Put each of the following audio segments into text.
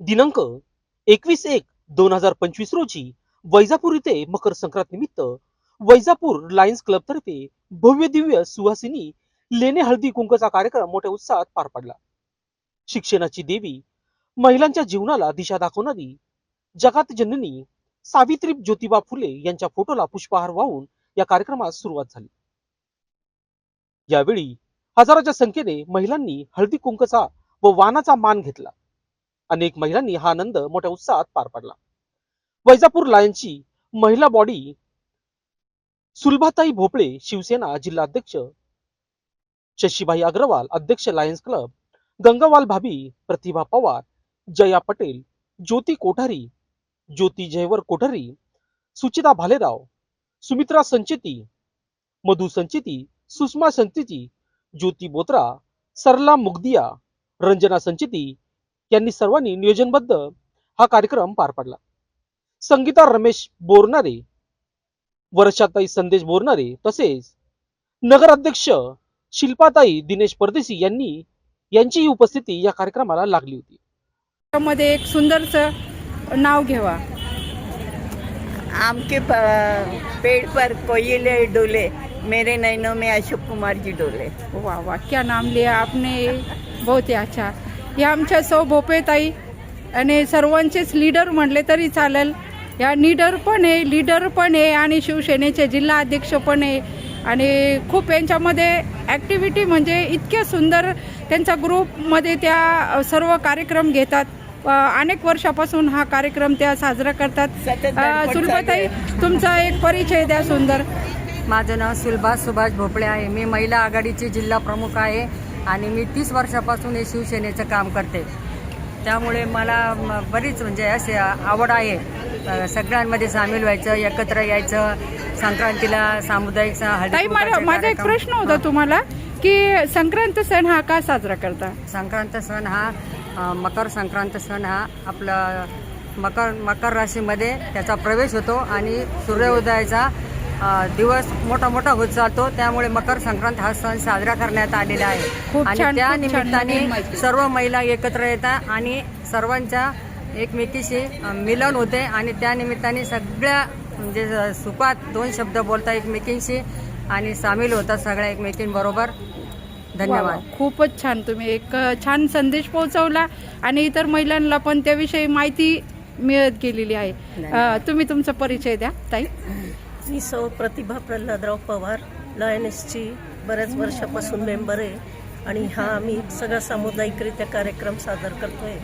दिनांक एकवीस एक दोन हजार पंचवीस रोजी वैजापूर येथे मकर संक्रांत निमित्त वैजापूर लायन्स क्लब तर्फे भव्य दिव्य सुहासिनी लेणे हळदी कुंकचा कार्यक्रम मोठ्या उत्साहात पार पडला. शिक्षणाची देवी महिलांच्या जीवनाला दिशा दाखवणारी जगात जननी सावित्री ज्योतिबा फुले यांच्या फोटोला पुष्पहार वाहून या कार्यक्रमास सुरुवात झाली. यावेळी हजाराच्या संख्येने महिलांनी हळदी कुंकचा व वानाचा मान घेतला. अनेक महिलांनी हा आनंद मोठ्या उत्साहात पार पडला. वैजापूर लायन्सची महिला बॉडी सुलभाताई भोपळे शिवसेना जिल्हा अध्यक्ष शशीबाई अग्रवाल अध्यक्ष लायन्स क्लब गंगावाल भाभी प्रतिभा पवार जया पटेल ज्योती कोठारी ज्योती जयवर कोठारी सुचिता भालेराव सुमित्रा संचेती मधु संचेती सुषमा संचेती ज्योती बोत्रा सरला मुगदिया रंजना संचेती यांनी सर्वांनी नियोजनबद्ध हा कार्यक्रम पार पडला. संगीता रमेश बोरनारे वर्षाताई संदेश बोरनारे तसेच नगराध्यक्ष शिल्पाताई दिनेश परदेशी यांनी यांचीही उपस्थिती या कार्यक्रमाला लागली होती. मध्ये एक सुंदरचं नाव घ्यावा. आम के प- पेड़ पर कोयले डोले मेरे नैनों में अशोक कुमार जी डोले. वाह वाह क्या नाम लिया आपने बहुत ही अच्छा. या आमच्या सौ भोपेताई आणि सर्वांचेच लीडर म्हणले तरी चालेल. या लीडर पण आहे लीडर पण आहे आणि शिवसेनेचे जिल्हा अध्यक्ष पण आहे. आणि खूप यांच्यामध्ये ॲक्टिव्हिटी म्हणजे इतक्या सुंदर त्यांचा ग्रुपमध्ये त्या सर्व कार्यक्रम घेतात. अनेक वर्षापासून हा कार्यक्रम त्या साजरा करतात. सुलभाताई तुमचा एक परिचय द्या सुंदर. माझं नाव सुलभा सुभाष भोपळे आहे. मी महिला आघाडीची जिल्हा प्रमुख आहे. आणि मी तीस वर्षापासून हे शिवसेनेचं काम करते. त्यामुळे मला बरीच म्हणजे असे आवड आहे. सगळ्यांमध्ये सामील व्हायचं एकत्र यायचं संक्रांतीला सामुदायिक माझा एक प्रश्न होता तुम्हाला की संक्रांत सण हा का साजरा करता? संक्रांत सण हा मकर संक्रांत सण हा आपला मकर मकर राशीमध्ये त्याचा प्रवेश होतो आणि सूर्योदयाचा दिवस मोठा मोठा होत चालतो त्यामुळे मकर संक्रांत हा सण साजरा करण्यात आलेला आहे. खूप आणि छान, त्या खूप छान. निमित्ताने माहिती. सर्व महिला एकत्र येतात आणि सर्वांच्या एकमेकीशी अ, मिलन होते. आणि त्या निमित्ताने सगळ्या म्हणजे सुखात दोन शब्द बोलता एकमेकींशी आणि सामील होतात सगळ्या एकमेकींबरोबर. धन्यवाद. वा. खूपच छान. तुम्ही एक अ, छान संदेश पोहोचवला आणि इतर महिलांना पण त्याविषयी माहिती मिळत गेलेली आहे. अ, तुम्ही तुमचा परिचय द्या ताई. मी सौ प्रतिभा प्रल्हादराव पवार लॉयनेसची बऱ्याच वर्षापासून मेंबर आहे आणि हा आम्ही सगळा सामुदायिकरित्या कार्यक्रम सादर करतोय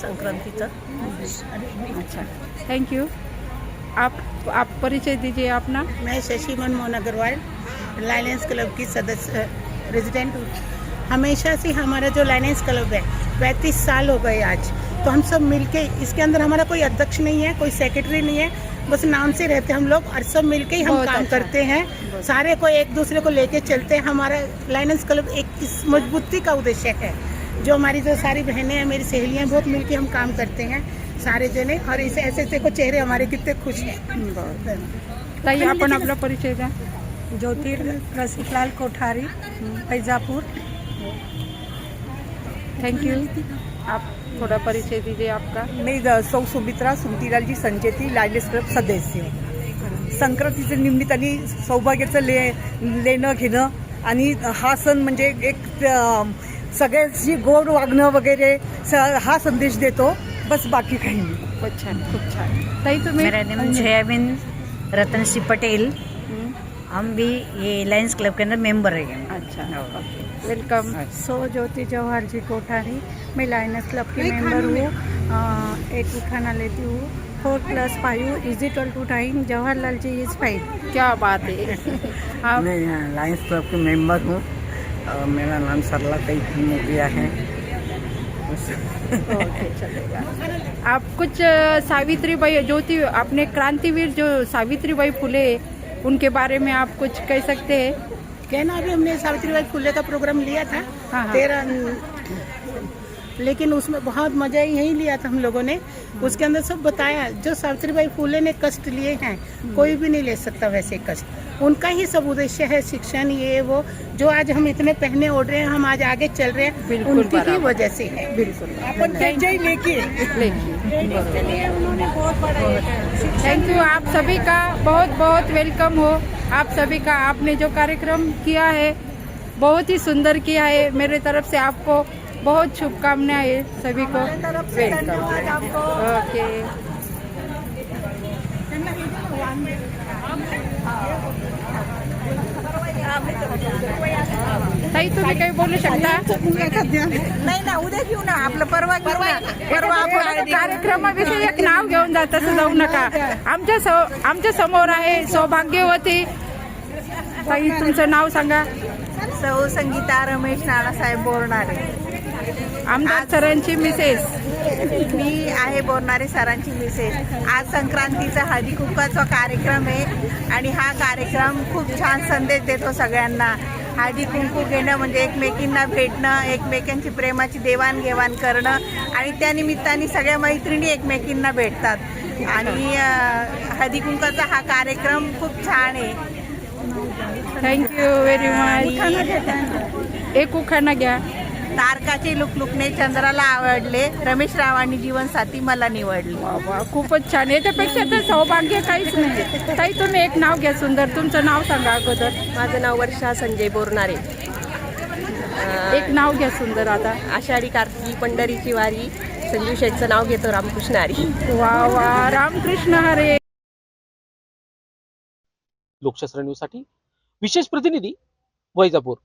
संक्रांतीचा. अच्छा. थँक्यू आप आप परिचय दीजिए अपना. मैं शशि मनमोहन अग्रवाल लाइनेंस क्लब की सदस्य रेजिडेंट हूँ। हमेशा से हमारा जो लाइनेंस क्लब है पैंतीस साल हो गए आज। तो हम सब मिलके इसके अंदर हमारा कोई अध्यक्ष नहीं है कोई सेक्रेटरी नहीं है। बस नाम से रहते हम लोग और सब मिलके ही हम काम अच्छा। करते हैं। सारे को एक दूसरे को लेके चलते हैं। हमारा लाइनेंस क्लब एक इस मजबूती का उद्देश्य है। जो हमारी जो सारी बहनें हैं मेरी सहेलियाँ बहुत मिलके हम काम करते हैं सारे जने और इसे ऐसे ऐसे को चेहरे हमारे कितने खुश हैं। ताई आपण आपला परिचय द्या ज्योतिर रसिकलाल कोठारी फैजापुर। थैंक यू आप थोड़ा परिचय दीजिए आपका? मी द- सौ सुमित्रा सुमतीलालजी संचेती लायलेस क्लब सदस्य. संक्रांतीच्या निमित्ताने सौभाग्याचं ले लेणं घेणं आणि हा सण म्हणजे एक सगळ्यांशी गोड वागणं वगैरे स- हा संदेश देतो. बस बाकी काही नाही. खूप छान खूप छान. ताई तुम्ही? मेरा नाम जयाबिन रतन सिंह पटेल हम भी ये लायंस क्लब के अंदर मेंबर है. अच्छा वेलकम। सो ज्योति जवाहर जी कोठारी मैं लाइनस क्लब की मेंबर हूँ। एक खाना लेती हूँ। Four plus five is equal to time Jawaharlal ji is five क्या बात है? आप मैं लायंस क्लब के मेंबर हूँ। मेरा नाम सरला कई मुखिया है। ओके चलेगा। आप कुछ अ, सावित्रीबाई ज्योति आपने क्रांतिवीर जो सावित्री सावित्रीबाई फुले उनके बारे में आप कुछ कह सकते हैं? कहना अभी हमने सावित्रीबाई फुले का प्रोग्राम लिया था। तेरह लेकिन उसमें बहुत मज़ा यही लिया था हम लोगों ने। उसके अंदर सब बताया जो सावित्रीबाई फूले ने कष्ट लिए हैं कोई भी नहीं ले सकता वैसे कष्ट। उनका ही सब उद्देश्य है शिक्षण ये वो जो आज हम इतने पहने ओढ़ रहे हैं हम आज आगे चल रहे हैं उनकी ही वजह से है। बिल्कुल। लेखी थैंक यू आप सभी का बहुत बहुत वेलकम हो। आप सभी का आपने जो कार्यक्रम किया है बहुत ही सुंदर किया है। मेरे तरफ़ से आपको बहुत शुभकामनाएं सभी को। वेलकम ओके ताई तुम्ही काही बोलू शकता? नाही ना उद्या घेऊ ना आपलं परवा परवा परवा आपण कार्यक्रमाविषयी एक नाव घेऊन जा तसं जाऊ नका. आमच्या सो- आमच्यासमोर आहे सौभाग्यवती. ताई तुमचं नाव सांगा. सौ संगीता रमेश नानासाहेब बोरणारे. आमदार सरांची मिसेस मी आहे बोरणारे सरांची मिसेस आज संक्रांतीचा हळदी कुंकाचा कार्यक्रम आहे आणि हा कार्यक्रम खूप छान संदेश देतो सगळ्यांना. हळदी कुंकू घेणं म्हणजे एकमेकींना भेटणं एकमेकांची प्रेमाची देवाणघेवाण करणं आणि त्या निमित्ताने सगळ्या मैत्रिणी एकमेकींना भेटतात. आणि हळदी कुंकाचा हा कार्यक्रम खूप छान आहे. थँक्यू व्हेरी मच एक उखाणा घ्या. तारकाचे लुकलुकणे चंद्राला आवडले. रमेश रावांनी जीवनसाथी मला निवडली. वा वा खूपच छान. याच्यापेक्षा तर सौभाग्य काहीच नाही. ताई तुम्ही एक नाव घ्या सुंदर. तुमचं नाव सांगा अगोदर. माझं नाव वर्षा संजय बोरणारे एक नाव घ्या सुंदर आता. आषाढी कार्तिकी पंढरीची वारी संजीव शेठचं नाव घेतो रामकृष्ण हरी. वा वा रामकृष्ण हरे. लोकशास्त्र न्यूजसाठी विशेष प्रतिनिधी वैजापूर.